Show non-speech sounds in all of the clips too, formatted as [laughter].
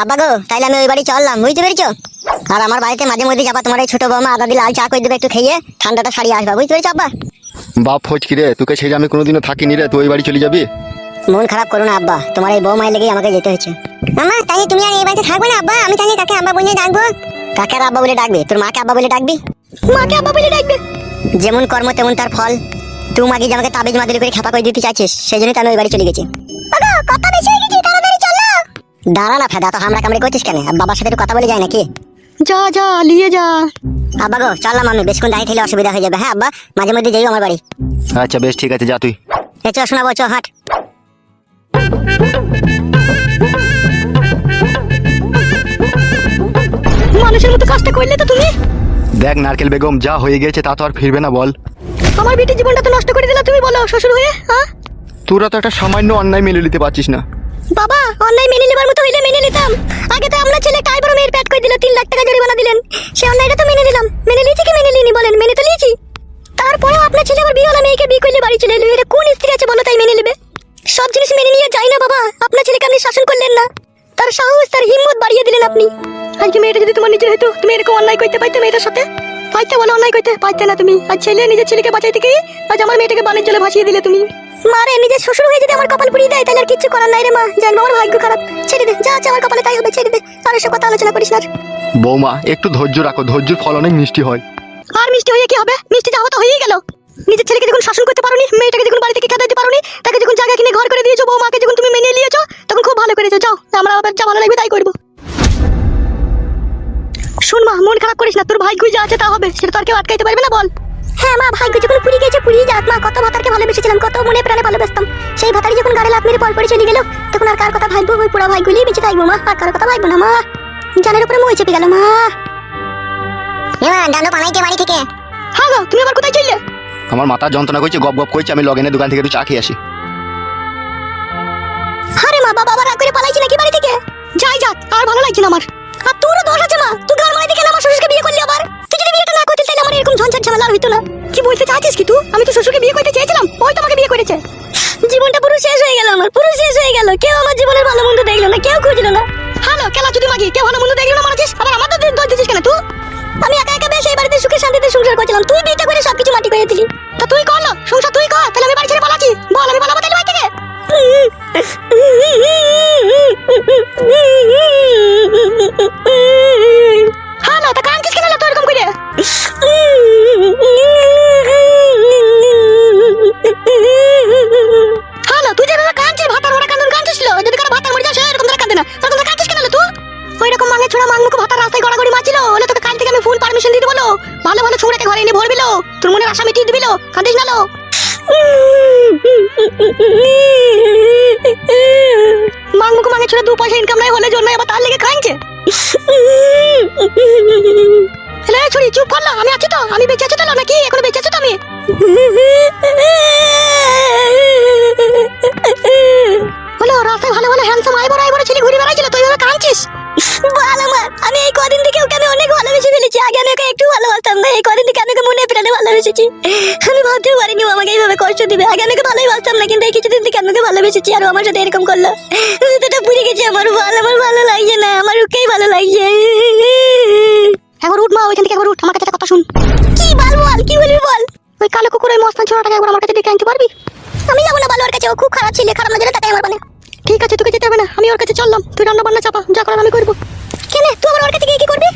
আব্বা গো তাইলে আমি ওই বাড়ি চললাম বুঝতে পেরেছ? আর আমার বাড়িতে মাঝে মধ্যে যাবা তোমার এই ছোট বৌমা আদা দিয়ে লাল চা করে দেবে একটু খেয়ে ঠান্ডাটা সারিয়ে আসবা বুঝতে পেরেছ আব্বা? বাপ ফৌজ রে তোকে ছেড়ে আমি কোনোদিনও থাকিনি রে তুই ওই বাড়ি চলে যাবি? মন খারাপ করো না আব্বা তোমার এই বৌমাই লেগেই আমাকে যেতে হয়েছে। মামা তাই তুমি আর এই বাড়িতে থাকবে না আব্বা? আমি তাহলে তাকে আব্বা বলে ডাকবো? কাকে আর আব্বা বলে ডাকবে? তোর মাকে আব্বা বলে ডাকবি? মাকে আব্বা বলে ডাকবে। যেমন কর্ম তেমন তার ফল। তুই মাকে যে আমাকে তাবিজ মাদুরি করে খেপা করে দিতে চাইছিস সেই জন্যই তো আমি ওই বাড়ি চলে গেছি। কথা বেশি হয়ে গেছে দাঁড়া না ফেদা তো হামরা কামড়ে করছিস কেন? বাবার সাথে একটু কথা বলে যায় নাকি? যা যা নিয়ে যা। আব্বা গো চললাম আমি বেশক্ষণ দাঁড়িয়ে থাকলে অসুবিধা হয়ে যাবে হ্যাঁ আব্বা? মাঝে মধ্যে যাইও আমার বাড়ি। আচ্ছা বেশ ঠিক আছে যা তুই। এ চ শোনাবো চ হাট। মানুষের মতো কাজটা করলে তো তুমি। দেখ নারকেল বেগম যা হয়ে গেছে তা তো আর ফিরবে না বল। আমার বেটির জীবনটা তো নষ্ট করে দিলা তুমি বলো শ্বশুর হয়ে হ্যাঁ? তোরা তো একটা সামান্য অন্যায় মেনে নিতে পারছিস না। বাবা, অন্যায় মেনে নেবার মতো হইলে মেনে নিতাম। আগে তো আমরা ছেলে কাই বড় মেয়ের প্যাট করে দিল, তিন লাখ টাকা জরিমানা দিলেন। সে অন্যায়টা তো মেনে নিলাম। মেনে নিয়েছি কি মেনে নিনি বলেন? মেনে তো নিয়েছি। তারপরেও আপনার ছেলে আমার বিয়ে হলো, মেয়েকে বিয়ে করলে বাড়ি চলে এলো। এটা কোন স্ত্রী আছে বলো তাই মেনে নেবে? সব জিনিস মেনে নিয়ে যাই না বাবা। আপনার ছেলেকে আপনি শাসন করলেন না। তার সাহস, তার হিম্মত বাড়িয়ে দিলেন আপনি। আজকে মেয়েটা যদি তোমার নিজের হতো তুমি এরকম অন্যায় করতে পাইতে মেয়েটার সাথে? পাইতে বলো অন্যায় করতে পাইতে না তুমি। আর ছেলে নিজের ছেলেকে বাঁচাইতে গিয়ে আজ আমার মেয়েটাকে জলে ভাসিয়ে দিলে তুমি। মারে নিজের শ্বশুর হয়ে যদি আমার কপাল পুড়িয়ে দেয় তাহলে আর কিচ্ছু করার নাই রে মা। জানব আমার ভাগ্য খারাপ ছেড়ে দে যা আছে আমার কপালে তাই হবে ছেড়ে দে। আর এসব কথা আলোচনা করিস না। বৌমা একটু ধৈর্য রাখো ধৈর্যের ফল অনেক মিষ্টি হয়। আর মিষ্টি হয়ে কি হবে? মিষ্টি যাওয়া তো হয়েই গেল। নিজের ছেলেকে যখন শাসন করতে পারোনি মেয়েটাকে যখন বাড়ি থেকে খেতে দিতে পারোনি তাকে যখন জায়গা কিনে ঘর করে দিয়েছ বৌমাকে যখন তুমি মেনে নিয়েছো তখন খুব ভালো করেছ। যাও আমরা আবার যা ভালো লাগবে তাই করব। শোন মা মন খারাপ করিস না তোর ভাই যা আছে তা হবে সেটা তো আর কেউ আটকাইতে পারবে না বল। হ্যাঁ মা ভাগ্য যখন পুরি গেছে পুরি যাক মা কত ভাতারকে ভালোবেসেছিলাম কত মনে প্রাণে ভালোবাসতাম। সেই ভাতারি যখন গাড়ি লাভ মেরে পল পড়ে চলে গেল তখন আর কার কথা ভাইবো ওই পুরা ভাইগুলি বেঁচে থাকব মা আর কার কথা ভাইবো না মা। জানের উপরে মই চেপে গেল মা। এমা ডান্ডো পানাইতে বাড়ি থেকে। হ্যাঁ গো তুমি আবার কোথায় চললে? আমার মাথা যন্ত্রণা করছে গপ গপ করছে আমি লগেনের দোকান থেকে একটু চা খেয়ে আসি। আরে মা বাবা রাগ করে পালাইছি নাকি বাড়ি থেকে? যাই যাক আর ভালো লাগছে না আমার। আর তোরও দোষ আছে মা তুই ঘর মারাই দিকে আমার শ্বশুরকে বিয়ে করলি আবার তুই যদি বিয়েটা না করতে তাহলে আমার এরকম ঝঞ্ঝাট ঝামেলা হইতো না। কি বলতে চাচ্ছিস কি তুই? আমি তো শ্বশুরকে বিয়ে করতে চেয়েছিলাম ওই তোমাকে বিয়ে করেছে। জীবনটা পুরো শেষ হয়ে গেল আমার পুরো শেষ হয়ে গেল। কেউ আমার জীবনের ভালো মন্দ দেখল না কেউ খুঁজলো না। হ্যালো কেলা যদি মাগি কেউ ভালো মন্দ দেখল না মারাছিস আবার আমাদের দোষ দিচ্ছিস কেন তুই? আমি একা একা বেশ এই বাড়িতে সুখে শান্তিতে সংসার করছিলাম। তুই বিয়েটা করে সবকিছু মাটি করে দিলি। তা তুই করল সংসার তুই কর তাহলে আমি বাড়ি ছেড়ে পালাচ্ছি। বল আমি পালাবো তাহলে বাড়ি থেকে। হ্যালো [laughs] মাংমুখ মাঙে ছেলে দু পয়সা ইনকাম নাই, হলে জন্য আবার তার লেগে কাঁদছে হ্যালো ছড়ি চুপ করল আমি আছি তো, আমি বেঁচে আছি তো নাকি? এখন বেঁচে আছি তো আমি? হলো, রাস্তায় ভালো ভালো হ্যান্ডসাম আইবর আইবর ছেলে ঘুরে বেড়াইছিল ভালোবেসেছি আমি ভাবতেও পারিনি ও আমাকে এইভাবে কষ্ট দিবে। আগে আমি ওকে ভালোই বাসতাম না কিন্তু এই কিছুদিন থেকে ভালোবেসেছি আর আমার সাথে এরকম করল। সেটা পুড়ে গেছে আমার। ভালো আমার ভালো লাগছে না। আমার ওকেই ভালো লাগছে। একবার উঠ মা ওইখান থেকে একবার উঠ। আমার কাছে কথা শুন। কি বল বল কি বলবি বল? ওই কালো কুকুর ওই মস্তান ছোড়াটাকে একবার আমার কাছে ডেকে আনতে পারবি? আমি যাব না ভালো ওর কাছে। ও খুব খারাপ ছিল খারাপ নজরে তাকাই আমার মানে। ঠিক আছে তোকে যেতে হবে না। আমি ওর কাছে চললাম। তুই রান্না বান্না চাপা। যা করার আমি করব। কেন? তুই আবার ওর কাছে গিয়ে কি করবি?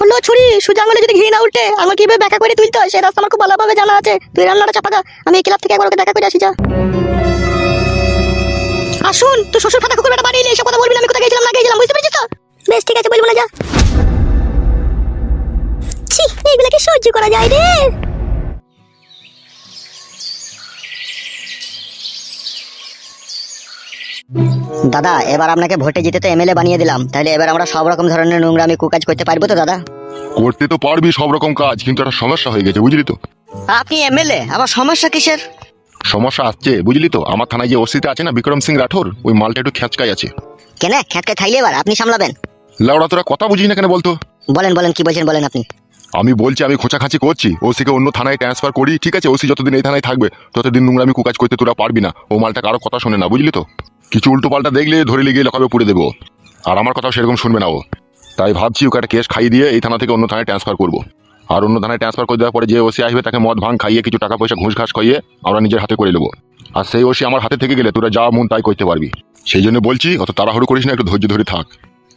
বলল ছুরি সুজা যদি ঘি না উল্টে, আঙুল কীভাবে ব্যাখ্যা করে তুলতে হয়? সেই রাস্তা আমার খুব ভালোভাবে জানা আছে। তুই রান্নাটা চাপা দা, আমি এই ক্লাব থেকে একবার ওকে দেখা করে আসি, যা। আসুন তুই শ্বশুর ফাটা কুকুর একটা বাড়ি এলে এসব কথা বলবি না, আমি কোথায় গেছিলাম, না গেছিলাম, বুঝতে পেরেছিস তো? বেশ, ঠিক আছে, বলব না, যা। ছি, এইগুলাকে সহ্য করা যায় রে। দাদা এবার আপনাকে ভোটে জিতে তো এমএলএ বানিয়ে দিলাম। তাহলে এবার আমরা সব রকম ধরনের নোংরামি কুকাজ করতে পারব তো দাদা? করতে তো পারবি সব রকম কাজ কিন্তু একটা সমস্যা হয়ে গেছে বুঝলি তো? আপনি এমএলএ আবার সমস্যা কিসের? সমস্যা আসছে বুঝলি তো? আমার থানায় যে ওসিতে আছে না বিক্রম সিং রাঠোর ওই মালটা একটু খেঁচকাই আছে। কেন? খ্যাটকে থাইলে এবার আপনি সামলাবেন? লাউড়া তোরা কথা বুঝি না কেন বলতো? বলেন বলেন কি বলছেন বলেন আপনি? আমি বলছি, আমি খোঁচাখাঁচি করছি। ওসিকে অন্য থানায় ট্রান্সফার করি, ঠিক আছে? ওসি যতদিন এই থানায় থাকবে, ততদিন নোংরামি কুকাজ করতে তোরা পারবি না। ও মালটা কারও কথা শোনে না, বুঝলি তো? কিছু উল্টো পাল্টা দেখলে ধরে লিগিয়ে লকাবে পুড়ে দেবো। আর আমার কথাও সেরকম শুনবে না ও। তাই ভাবছি ওকে একটা কেস খাইয়ে দিয়ে এই থানা থেকে অন্য থানায় ট্রান্সফার করব। আর অন্য থানায় ট্রান্সফার করে দেওয়ার পরে যে ওসি আসবে, তাকে মদ ভাঙ খাইয়ে, কিছু টাকা পয়সা ঘুষ ঘাস খাইয়ে আমরা নিজের হাতে করে নেব। আর সেই ওসি আমার হাতে থেকে গেলে তোরা যা মন তাই করতে পারবি। সেই জন্য বলছি, অত তাড়াহুড়ো করিস না, একটু ধৈর্য ধরে থাক।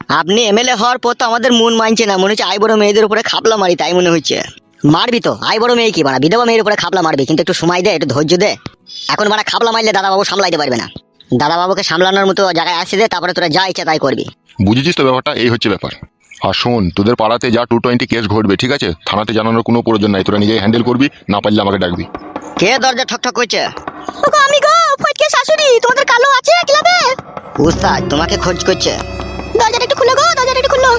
আপনি এমএলএ হওয়ার পর তো আমাদের মন মানছে না। মনে হচ্ছে আই বড় মেয়েদের উপরে খাপলা মারি তাই মনে হচ্ছে। মারবি তো। আই বড় মেয়ে কি? বানা বিধবা মেয়ের উপরে খাপলা মারবি কিন্তু একটু সময় দে একটু ধৈর্য দে। এখন মানে খাপলা মারলে দাদাবাবু সামলাইতে পারবে না। দাদাবাবুকে সামলানোর মতো জায়গায় আসে দে তারপরে তোরা যা ইচ্ছা তাই করবি। বুঝেছিস তো ব্যাপারটা? এই হচ্ছে ব্যাপার। আর শোন তোদের পাড়াতে যা টু টোয়েন্টি কেস ঘটবে ঠিক আছে? থানাতে জানানোর কোনো প্রয়োজন নাই। তোরা নিজেই হ্যান্ডেল করবি না পারলে আমাকে ডাকবি। কে দরজা ঠক ঠক করছে আমি গো ফটকে শাশুড়ি তোমাদের কালো আছে ক্লাবে? উস্তাদ তোমাকে খোঁজ করছে। দরজাটা একটু খুলো গো দরজাটা একটু খুলো।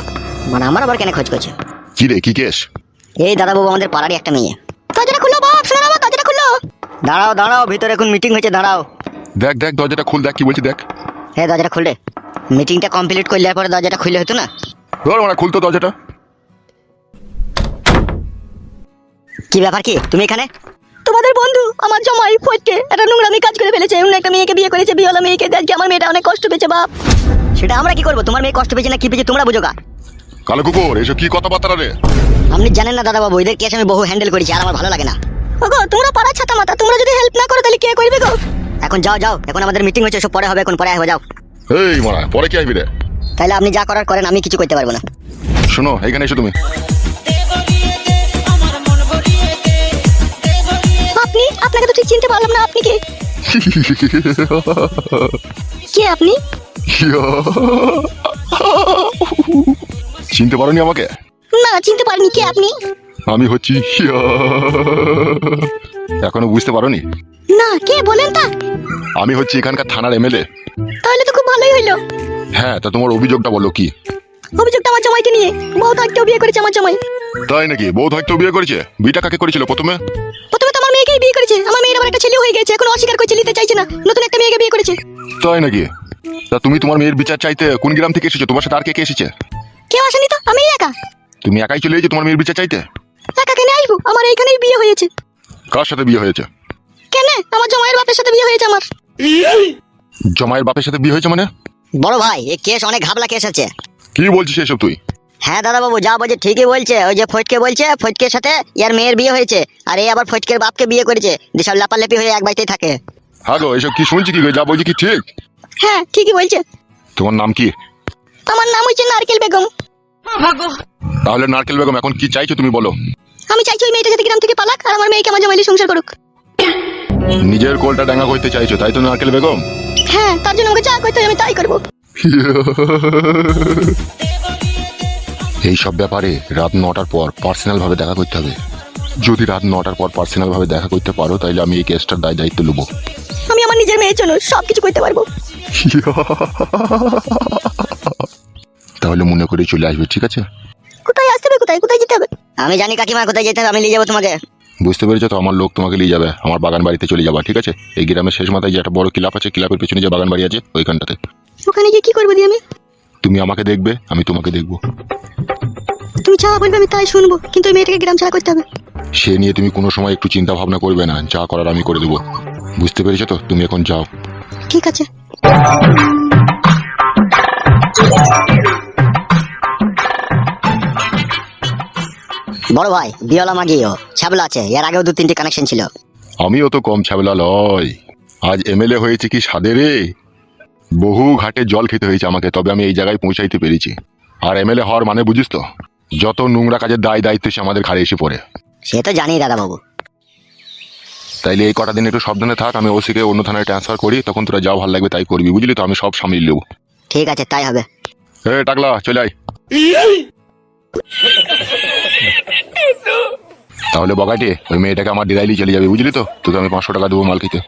মানে আমার আবার কেন খোঁজ করছে? কি রে কি কেস? এই দাদাবাবু আমাদের পাড়ারই একটা মেয়ে। দরজাটা খুলো বাপ শোনো বাবা দরজাটা খুলো। দাঁড়াও দাঁড়াও ভিতরে এখন মিটিং হয়েছে দাঁড়াও। দেখ দেখ দরজাটা খুল দেখ কি বলছি দেখ। হ্যাঁ দরজাটা খুলে মিটিংটা কমপ্লিট করলে পরে দরজাটা খুলে হতো না? ধর মানে খুলতো দরজাটা। কি ব্যাপার কি? তুমি এখানে? তোমাদের বন্ধু আমার জামাই ফটকে একটা নোংরামি কাজ করে ফেলেছে। অন্য একটা মেয়েকে বিয়ে করেছে বিয়েওয়ালা মেয়েকে। আজকে আমার মেয়েটা অনেক কষ্ট পেয়েছে বাপ। সেটা আমরা কি করব? তোমার মেয়ে কষ্ট পেয়েছে না কি পেয়েছে তোমরা বুঝো গা কালো কুকুর এসব কি কথাবার্তা রে? আপনি জানেন না দাদা বাবু এদের কেস আমি বহু হ্যান্ডেল করেছি আর আমার ভালো লাগে না। ওগো তোমরা পাড়া ছাতা মাতা তোমরা যদি হেল্প না করো তাহলে কে করবে গো? এখন যাও যাও এখন আমাদের মিটিং হচ্ছে সব পরে হবে এখন পরে হবে যাও। এই মারা পরে কি আসবি রে? তাহলে আপনি যা করার করেন আমি কিছু করতে পারব না। শোনো এখানে এসো তুমি। আপনি? আপনাকে তো ঠিক চিনতে পারলাম না আপনি কে? [laughs] কে আপনি? চিনতে পারোনি আমাকে? না চিনতে পারিনি। কে আপনি? আমি হচ্ছি এখনও বুঝতে পারোনি? না কে? বলেন তা। আমি হচ্ছি এখানকার থানার এমএলএ। তাহলে তো খুব ভালোই হইল হ্যাঁ তা তোমার অভিযোগটা বলো কি? অভিযোগটা আমার জামাইকে নিয়ে। বউ থাকতেও বিয়ে করেছে আমার জামাই। তাই নাকি? বউ হয়তো বিয়ে করেছে? বিটা কাকে করেছিল প্রথমে? প্রথমে তো আমার মেয়েকেই বিয়ে করেছে। আমার মেয়ের আবার একটা ছেলে হয়ে গেছে। এখন অস্বীকার করছে নিতে চাইছে না। নতুন একটা মেয়েকে বিয়ে করেছে। তাই নাকি? তা তুমি তোমার মেয়ের বিচার চাইতে কোন গ্রাম থেকে এসেছ? তোমার সাথে আর কে কে এসেছে? কেউ আসেনি তো? আমি একা। তুমি একাই চলে এসেছ তোমার মেয়ের বিচার চাইতে? একা কেন আসব আমার এইখানেই বিয়ে হয়েছে। কার সাথে বিয়ে হয়েছে? কেন? আমার জামাইয়ের বাপের সাথে বিয়ে হয়েছে আমার। জমায়ের বাপের সাথে বিয়ে হয়েছে মানে? বড় ভাই এই কেস অনেক ঘাবলা কেস আছে। কি বলছিস এসব তুই? হ্যাঁ দাদা বাবু যা বলছে ঠিকই বলছে। ওই যে ফটকে বলছে ফটকের সাথে ইয়ার মেয়ের বিয়ে হয়েছে। আর এই আবার ফটকের বাপকে বিয়ে করেছে। যেসব লাপালাপি হয়ে এক বাড়িতেই থাকে। হ্যাঁ গো এসব কি শুনছি কি গো? যা বলছি কি ঠিক? হ্যাঁ ঠিকই বলছে। তোমার নাম কি? আমার নাম হচ্ছে নারকেল বেগম। তাহলে নারকেল বেগম এখন কি চাইছো তুমি বলো? আমি চাইছি ওই মেয়েটা যাতে গ্রাম থেকে পালাক আর আমার মেয়েকে আমার জামাইলি সংসার করুক। নিজের কোলটা ডাঙ্গা করতে চাইছো তাই তো নারকেল বেগম? হ্যাঁ তার জন্য আমাকে যা করতে আমি তাই করব। [laughs] এই সব ব্যাপারে রাত নটার পর পার্সোনাল ভাবে দেখা করতে হবে। যদি রাত নটার পর পার্সোনাল ভাবে দেখা করতে পারো তাহলে আমি এই কেসটার দায় দায়িত্ব নেব আমি আমার নিজের মেয়ের জন্য সবকিছু করতে পারব। [laughs] তাহলে মনে করে চলে আসবে ঠিক আছে? কোথায় আসতে হবে কোথায় কোথায় যেতে হবে? আমি জানি কাকিমা কোথায় যেতে হবে আমি নিয়ে যাব তোমাকে। বুঝতে পেরেছ তো আমার লোক তোমাকে নিয়ে যাবে আমার বাগান বাড়িতে চলে যাবা ঠিক আছে? এই গ্রামের শেষ মাথায় যে একটা বড় ক্লাব আছে ক্লাবের পেছনে যে বাগান বাড়ি আছে ওইখানটাতে। ওখানে গিয়ে কি করব দিয়ে আমি? তুমি আমাকে দেখবে আমি তোমাকে দেখব। তুমি যা বলবে আমি তাই শুনব কিন্তু ওই মেয়েটাকে গ্রাম ছাড়া করতে হবে। সে নিয়ে তুমি কোনো সময় একটু চিন্তা ভাবনা করবে না যা করার আমি করে দেবো। বুঝতে পেরেছ তো তুমি এখন যাও। ঠিক আছে। বড় ভাই বিয়লা মাগিও ছাবলা আছে এর আগেও দু তিনটে কানেকশন ছিল। আমিও তো কম ছাবেলা লয়। আজ এমএলএ হয়েছে কি সাদে রে? বহু ঘাটে জল খেতে হয়েছে আমাকে তবে আমি এই জায়গায় পৌঁছাইতে পেরেছি। আর এমএলএ হওয়ার মানে বুঝিস তো যত নোংরা কাজের দায় দায়িত্ব সে আমাদের ঘাড়ে এসে পড়ে। সে তো জানি দাদা বাবু তাইলে এই কটা দিন একটু সাবধানে থাক আমি ওসিকে অন্য থানায় ট্রান্সফার করি তখন তোরা যাও ভালো লাগবে তাই করবি বুঝলি তো? আমি সব সামলিয়ে নেব। ঠিক আছে তাই হবে। এ টাকলা চলে আয়। তাহলে বগাটে ওই মেয়েটাকে আমার ডিরাইলি চলে যাবে বুঝলি তো? তোকে আমি পাঁচশো টাকা দেবো মাল খেতে।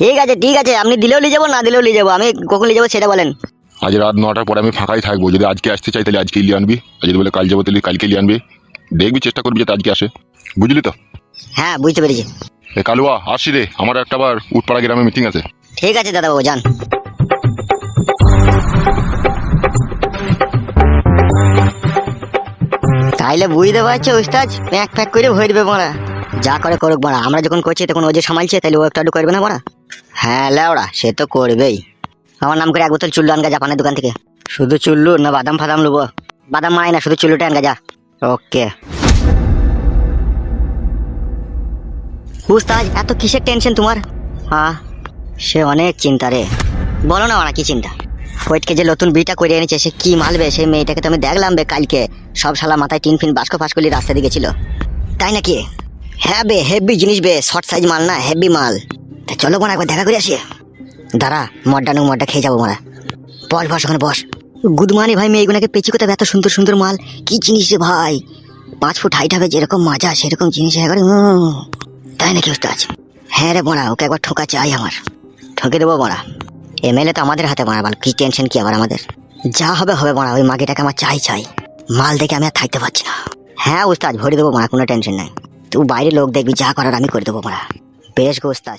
ঠিক আছে ঠিক আছে আপনি দিলেও নিয়ে যাব না দিলেও নিয়ে যাব আমি কখন নিয়ে যাব সেটা বলেন। আজ রাত নটার পরে আমি ফাঁকাই থাকব যদি আজকে আসতে চাই তাহলে আজকে নিয়ে আনবি আর যদি বলে কাল যাব তাহলে কালকে লিয়ে আনবি। দেখবি চেষ্টা করবি যাতে আজকে আসে বুঝলি তো? হ্যাঁ বুঝতে পেরেছি। কালুয়া আসি রে। আমার একটা বার উঠপাড়া গ্রামে মিটিং আছে। ঠিক আছে দাদা বাবু যান। তাইলে বুঝতে পারছ উস্তাজ প্যাক প্যাক করে ভরে দেবে মারা যা করে করুক মারা আমরা যখন করছি, তখন ও যে সামালছে তাহলে ও একটু আধটু করবে না মারা হ্যাঁ লেওড়া, সে তো করবেই। আমার নাম করে এক বোতল চুল্লু আনগা জাপানের দোকান থেকে। শুধু চুল্লু না বাদাম ফাদাম লুবো। বাদাম মারাই না, শুধু চুল্লুটা আনগা যা। ওকে। উস্তাদ এত কিসের টেনশন তোমার? হ্যাঁ সে অনেক চিন্তা রে। বলো না ওরা কি চিন্তা। ফয়েটকে যে নতুন বিটা করে এনেছে, সে কি মালবে? সেই মেয়েটাকে তো আমি দেখলাম বে কালকে। সব শালা মাথায় টিন ফিন বাস্ক ফাস্কলি রাস্তা দিকে ছিল। তাই নাকি? হ্যাঁ বে হেভি জিনিস বে শর্ট সাইজ মাল না হেভি মাল। তা চলো বোনা, একবার দেখা করে আসি। দাঁড়া মডটা নু মডটা খেয়ে যাব মোরা। বস বস, ওখানে বস। গুদমানি ভাই, মেয়েগুলোকে পেঁচি কোথায় এত সুন্দর সুন্দর মাল। কি জিনিস রে ভাই? পাঁচ ফুট হাইট হবে, যেরকম মাজা, সেরকম জিনিস একবারে। তাই নাকি উস্তাজ হ্যাঁ রে বোনা ওকে একবার ঠোকা চাই আমার। ঠকে দেবো বোনা এমএলএ তো আমাদের হাতে বোনা কি টেনশন কি আবার আমাদের? যা হবে হবে বোনা ওই মাগিটাকে আমার চাই চাই। মাল দেখে আমি আর থাকতে পারছি না। হ্যাঁ উস্তাদ, ভরে দেবো বোনা কোনো টেনশন নাই। তুই বাইরে লোক দেখবি, যা করার আমি করে দেবো বোনা বেশ গো উস্তাদ।